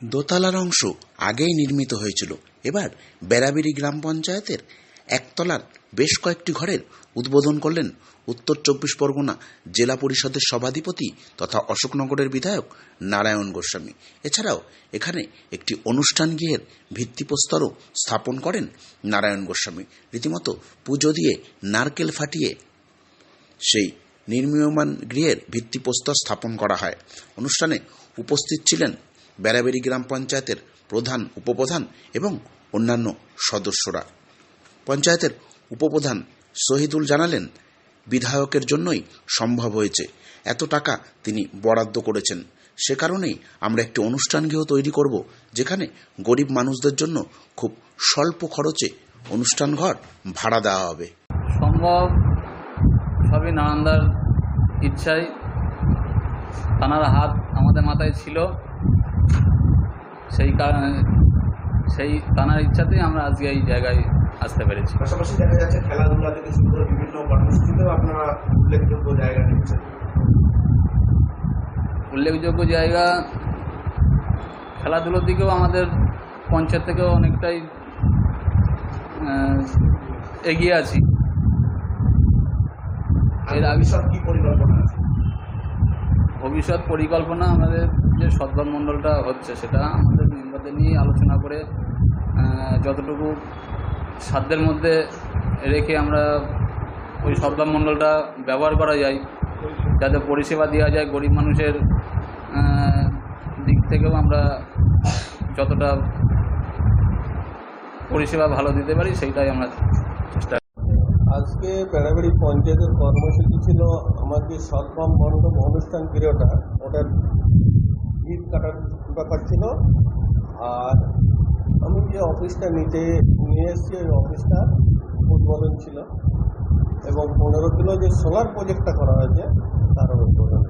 দোতলার অংশ আগেই নির্মিত হয়েছিল। এবার বেড়াবেড়ি গ্রাম পঞ্চায়েতের একতলার বেশ কয়েকটি ঘরের উদ্বোধন করলেন উত্তর চব্বিশ পরগনা জেলা পরিষদের সভাধিপতি তথা অশোকনগরের বিধায়ক নারায়ণ গোস্বামী। এছাড়াও এখানে একটি অনুষ্ঠান গৃহের ভিত্তিপ্রস্তরও স্থাপন করেন নারায়ণ গোস্বামী। রীতিমতো পুজো দিয়ে নারকেল ফাটিয়ে সেই নির্মীয়মান গৃহের ভিত্তিপ্রস্তর স্থাপন করা হয়। অনুষ্ঠানে উপস্থিত ছিলেন বেড়াবেড়ি গ্রাম পঞ্চায়েতের প্রধান উপপ্রধান এবং অন্যান্য সদস্যরা। পঞ্চায়েতের উপপ্রধান শহীদুল জানালেন, বিধায়কের জন্যই সম্ভব হয়েছে। এত টাকা তিনি বরাদ্দ করেছেন। সে কারণেই আমরা একটি অনুষ্ঠান গৃহ তৈরি করব, যেখানে গরিব মানুষদের জন্য খুব স্বল্প খরচে অনুষ্ঠান ঘর ভাড়া দেওয়া হবে। সম্ভব সবই নানান্দার ইচ্ছাই। তানার হাত আমাদের মাথায় ছিল। সেই কারণে সেই তানার ইচ্ছাতেই আমরা আজকে এই জায়গায় আসতে পেরেছি। পাশাপাশি দেখা যাচ্ছে খেলাধুলা থেকে শুরু করে বিভিন্ন কর্মসূচিতেও আপনারা উল্লেখযোগ্য জায়গা নিচ্ছেন উল্লেখযোগ্য জায়গা খেলাধুলোর দিকেও আমাদের পঞ্চায়েত থেকেও অনেকটাই এগিয়ে আছি। এর ভবিষ্যৎ কি পরিকল্পনা আছে? ভবিষ্যৎ পরিকল্পনা আমাদের যে সদ্ভাব মণ্ডলটা হচ্ছে, সেটা আমাদের মেম্বারদের নিয়ে আলোচনা করে যতটুকু সাধ্যের মধ্যে রেখে আমরা ওই সদ্ভাব মণ্ডলটা ব্যবহার করা যায়, যাতে পরিষেবা দেওয়া যায় গরিব মানুষের দিক থেকেও আমরা যতটা পরিষেবা ভালো দিতে পারি, সেইটাই আমরা চেষ্টা আজকে বেড়াবেড়ি পঞ্চায়েতের কর্মসূচি ছিল আমার যে সৎভাব মণ্ডপ অনুষ্ঠান গৃহটা ওটার ভিত কাটার ব্যাপার ছিল। আর আমি যে অফিসটা নিতে নিয়ে এসেছি ওই অফিসটা উদ্বোধন ছিল। এবং পনেরো কিলো যে সোলার প্রজেক্টটা করা হয়েছে তার উদ্বোধন।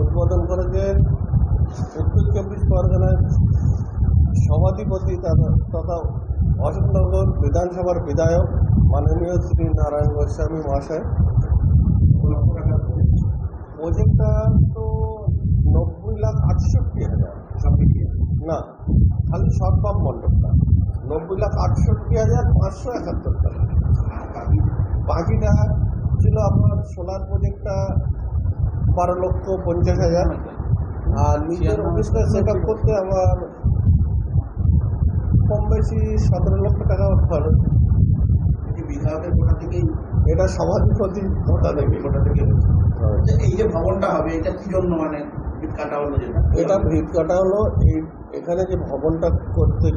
উদ্বোধন করেছে? উত্তর চব্বিশ পরগনার সভাধিপতি তথা- অশোকনগর বিধানসভার বিধায়ক মাননীয় শ্রী নারায়ণ গোস্বামী মহাশয়। প্রজেক্টটা তো নব্বই লাখ আটষট্টি হাজার। না খালি সৎভাব মণ্ডপটা। নব্বই লাখ আটষট্টি হাজার পাঁচশো একাত্তর টাকা বাকি বাকিটা ছিল আপনার সোলার প্রজেক্টটা বারো লক্ষ পঞ্চাশ হাজার। আর নিজের অফিসটা সেট করতে আমার কম বেশি সতেরো লক্ষ টাকা খরচ। বিধায়কের কোটা থেকেই এটা ওটা দেখি কোটা থেকে হচ্ছে। আচ্ছা, এই যে ভবনটা হবে এটা কি জন্য মানে ভিত কাটা হলো যেটা? এটা ভিত কাটা হলো এই এখানে যে ভবনটা করতে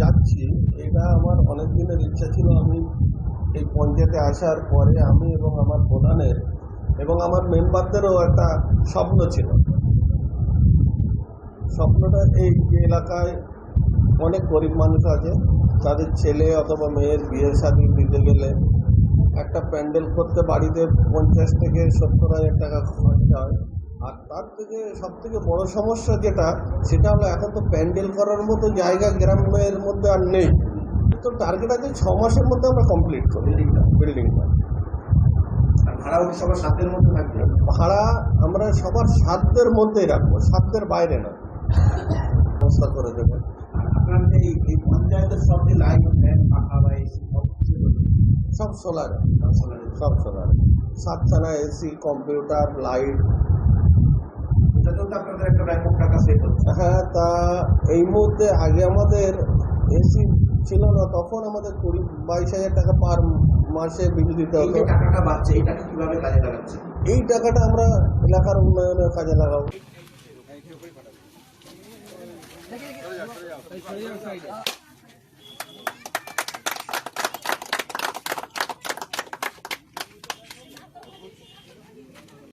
যাচ্ছি এটা আমার অনেক দিনের ইচ্ছা ছিল আমি এই পঞ্চায়েতে আসার পরে আমি এবং আমার প্রধানের এবং আমার মেম্বারদেরও একটা স্বপ্ন ছিল। স্বপ্নটা এই যে এলাকায় অনেক গরিব মানুষ আছে তাদের ছেলে অথবা মেয়ের বিয়ে শাদী দিতে গেলে একটা প্যান্ডেল করতে বাড়িতে পঞ্চাশ থেকে সত্তর হাজার টাকা খরচা হয়। আর তার থেকে সব থেকে বড় সমস্যা যেটা সেটা হলো এখন তো প্যান্ডেল করার মতো জায়গা গ্রামের মধ্যে আর নেই। তো টার্গেট আছে ছ মাসের মধ্যে আমরা কমপ্লিট করি বিল্ডিংটা ভাড়াও কি সবার সাধ্যের মধ্যে থাকবে? ভাড়া আমরা সবার সাধ্যের মধ্যেই রাখব সাধ্যের বাইরে না। ব্যবস্থা করে দেবেন এই এই পঞ্চায়েতের সব যে লাইন ফ্যান পাখা বা এসি সব সোলারে সব সোলারে সাতখানা এসি কম্পিউটার লাইট আপনাদের একটা ব্যাপক টাকা সেভ হ্যাঁ তা এই মুহূর্তে আগে আমাদের এসি ছিল না তখন আমাদের কুড়ি বাইশ হাজার টাকা পার মাসে বিল দিতে এই হতো। টাকাটা বাড়ছে এটাকে কীভাবে কাজে লাগাচ্ছে এই টাকাটা আমরা এলাকার উন্নয়নের কাজে লাগাবো। 还是要快一点。